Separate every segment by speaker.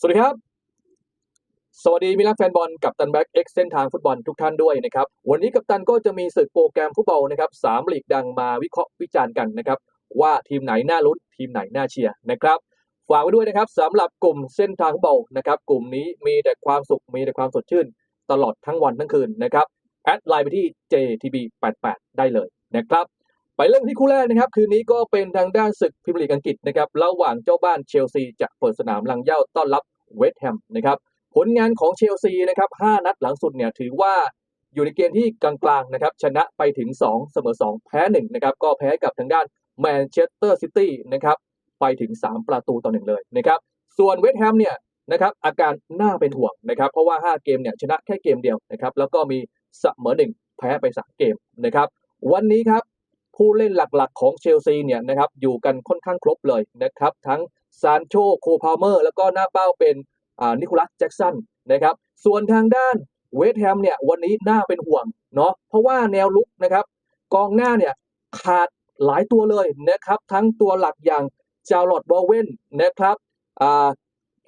Speaker 1: สวัสดีครับ สวัสดีมิตรรักแฟนบอลกับตันแบ็กเอ็กเส้นทางฟุตบอลทุกท่านด้วยนะครับ วันนี้กับตันก็จะมีศึกโปรแกรมฟุตบอลนะครับสามลีกดังมาวิเคราะห์วิจารณ์กันนะครับ ว่าทีมไหนน่าลุ้นทีมไหนน่าเชียร์นะครับฝากไว้ด้วยนะครับสำหรับกลุ่มเส้นทางฟุตบอลนะครับ กลุ่มนี้มีแต่ความสุขมีแต่ความสดชื่น ตลอดทั้งวันทั้งคืนนะครับแอดไลน์ไปที่ JTB88 ได้เลยนะครับ ไปเรื่องที่คู่แรกนะครับ คืนนี้ก็เป็นทางด้านศึกพรีเมียร์ลีกอังกฤษนะครับระหว่างเจ้าบ้านเชลซีจะเปิดสนามลังเย้าต้อนรับเวสต์แฮมนะครับผลงานของเชลซีนะครับ5นัดหลังสุดเนี่ยถือว่าอยู่ในเกณฑ์ที่กลางๆนะครับชนะไปถึง 2 เสมอ 2 แพ้1นะครับก็แพ้กับทางด้านแมนเชสเตอร์ซิตี้นะครับไปถึง 3 ประตูต่อหนึ่งเลยนะครับส่วนเวสต์แฮมเนี่ยนะครับอาการน่าเป็นห่วงนะครับเพราะว่า 5 เกมเนี่ยชนะแค่เกมเดียวนะครับแล้วก็มีเสมอ1แพ้ไป 3 เกมนะครับวันนี้ครับ ผู้เล่นหลักๆ ของเชลซีเนี่ยนะครับอยู่กันค่อนข้างครบเลยนะครับ ทั้งซานโชโคพาเมอร์ แล้วก็หน้าเป้าเป็นนิโคลัสแจ็กสันนะครับ ส่วนทางด้านเวสต์แฮมเนี่ยวันนี้น่าเป็นห่วงเนาะเพราะว่าแนวลุกนะครับ กองหน้าเนี่ยขาดหลายตัวเลยนะครับ ทั้งตัวหลักอย่างจาร์ลอตบอลเวนนะครับ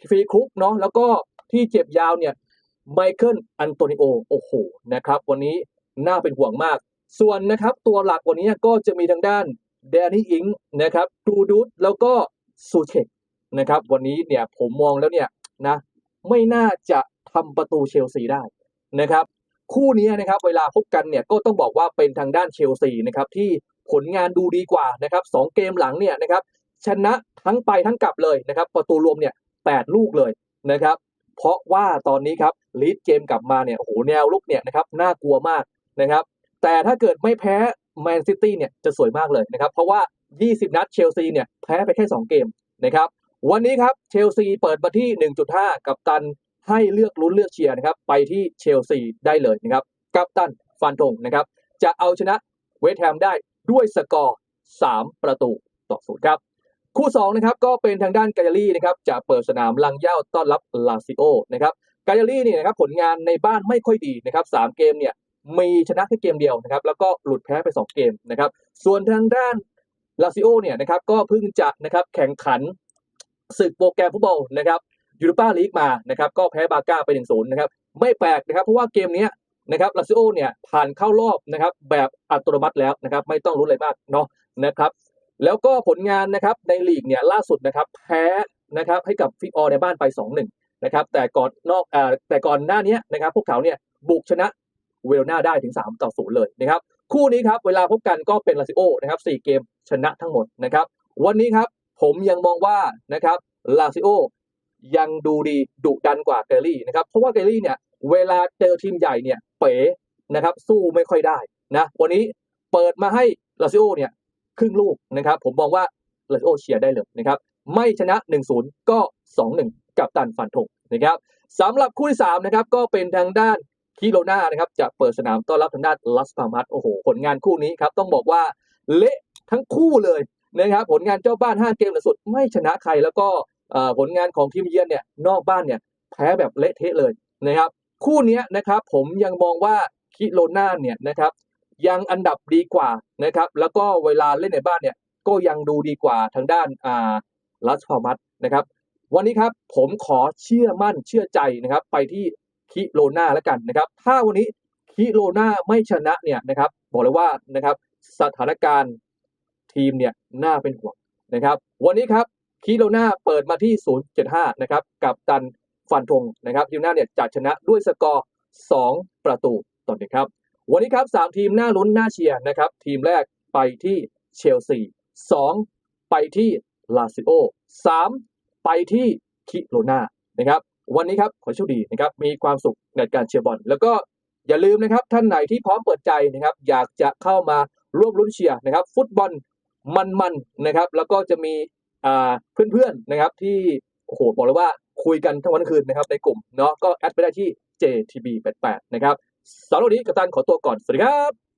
Speaker 1: ฟรีคุกเนาะแล้วก็ที่เจ็บยาวเนี่ยไมเคิลอันโตนิโอโอ้โหนะครับ วันนี้น่าเป็นห่วงมาก ส่วนนะครับตัวหลักวันนี้ก็จะมีทางด้านแดนนี่อิงนะครับดูดูดแล้วก็ซูเชกนะครับวันนี้เนี่ยผมมองแล้วเนี่ยนะไม่น่าจะทำประตูเชลซีได้นะครับคู่นี้นะครับเวลาพบกันเนี่ยก็ต้องบอกว่าเป็นทางด้านเชลซีนะครับที่ผลงานดูดีกว่านะครับสองเกมหลังเนี่ยนะครับชนะทั้งไปทั้งกลับเลยนะครับประตูรวมเนี่ยแปดลูกเลยนะครับเพราะว่าตอนนี้ครับลีดเกมกลับมาเนี่ยโอ้โหแนวลุกเนี่ยนะครับน่ากลัวมากนะครับ แต่ถ้าเกิดไม่แพ้แมนซิตี้เนี่ยจะสวยมากเลยนะครับเพราะว่า 20 นัดเชลซีเนี่ยแพ้ไปแค่ 2 เกมนะครับวันนี้ครับเชลซีเปิดมาที่ 1.5 กับตันให้เลือกลุ้นเลือกเชียร์นะครับไปที่เชลซีได้เลยนะครับกับตันฟันธงนะครับจะเอาชนะเวสต์แฮมได้ด้วยสกอร์ 3 ประตูต่อศูนย์ครับคู่2นะครับก็เป็นทางด้านกาญารีนะครับจะเปิดสนามลังเย้าต้อนรับลาซิโอนะครับกาญารีเนี่ยนะครับผลงานในบ้านไม่ค่อยดีนะครับสามเกมเนี่ย มีชนะแค่เกมเดียวนะครับแล้วก็หลุดแพ้ไป 2 เกมนะครับส่วนทางด้านลาซิโอเนี่ยนะครับก็เพิ่งจะนะครับแข่งขันศึกโปรแกรมฟุตบอลนะครับยูโรปาลีกมานะครับก็แพ้บาก้าไป1-0นย์นะครับไม่แปลกนะครับเพราะว่าเกมนี้นะครับลาซิโอเนี่ยผ่านเข้ารอบนะครับแบบอัตโนมัติแล้วนะครับไม่ต้องรุ้นอะไรมากเนาะนะครับแล้วก็ผลงานนะครับในลีกเนี่ยล่าสุดนะครับแพ้นะครับให้กับฟิออในบ้านไป 2-1นะครับแต่ก่อนนอกอ่าแต่ก่อนหน้านี้นะครับพวกเขาเนี่ยบุกชนะ เวลนาได้ถึง 3 ต่อ 0 เลยนะครับคู่นี้ครับเวลาพบกันก็เป็นลาซิโอนะครับ4เกมชนะทั้งหมดนะครับวันนี้ครับผมยังมองว่านะครับลาซิโอยังดูดีดุดันกว่าเกลลี่นะครับเพราะว่าเกลลี่เนี่ยเวลาเจอทีมใหญ่เนี่ยเป๋นะครับสู้ไม่ค่อยได้นะวันนี้เปิดมาให้ลาซิโอเนี่ยครึ่งลูกนะครับผมมองว่าลาซิโอเชียร์ได้เลยนะครับไม่ชนะ 1-0 ก็ 2-1 กับตันฟันธงนะครับสำหรับคู่ที่3นะครับก็เป็นทางด้าน คิโรนานะครับจะเปิดสนามต้อนรับทางด้านลัสปามัสโอ้โห ผลงานคู่นี้ครับต้องบอกว่าเละทั้งคู่เลยนะครับผลงานเจ้าบ้าน 5 เกมล่าสุดไม่ชนะใครแล้วก็ผลงานของทีมเยือนเนี่ยนอกบ้านเนี่ยแพ้แบบเละเทะเลยนะครับ คู่นี้นะครับผมยังมองว่าคิโรนาเนี่ยนะครับยังอันดับดีกว่านะครับแล้วก็เวลาเล่นในบ้านเนี่ยก็ยังดูดีกว่าทางด้านอ่าลัสปามัสนะครับวันนี้ครับผมขอเชื่อมั่นเชื่อใจนะครับไปที่ คิโรนาแล้วกันนะครับ ถ้าวันนี้คิโรนาไม่ชนะเนี่ยนะครับบอกเลยว่านะครับสถานการณ์ทีมเนี่ยน่าเป็นห่วงนะครับ วันนี้ครับคิโรนาเปิดมาที่ 0.75 นะครับ กับตันฟันธงนะครับคิโรนาเนี่ยจะชนะด้วยสกอร์ 2 ประตูต่อหนึ่งครับ วันนี้ครับ 3 ทีมน่าลุ้นน่าเชียร์นะครับ ทีมแรกไปที่เชลซี 2 ไปที่ลาซิโอ 3 ไปที่คิโรนานะครับ วันนี้ครับขอโชคดีนะครับมีความสุขในการเชียร์บอลแล้วก็อย่าลืมนะครับท่านไหนที่พร้อมเปิดใจนะครับ อยากจะเข้ามาร่วมลุ้นเชียร์นะครับ ฟุตบอลมันๆนะครับ แล้วก็จะมีเพื่อนๆนะครับที่โอ้โหบอกเลยว่าคุยกันทั้งวันทั้งคืนนะครับในกลุ่มเนาะก็แอดไปได้ที่ JTB88 นะครับสำหรับวันนี้กัปตันขอตัวก่อน สวัสดีครับ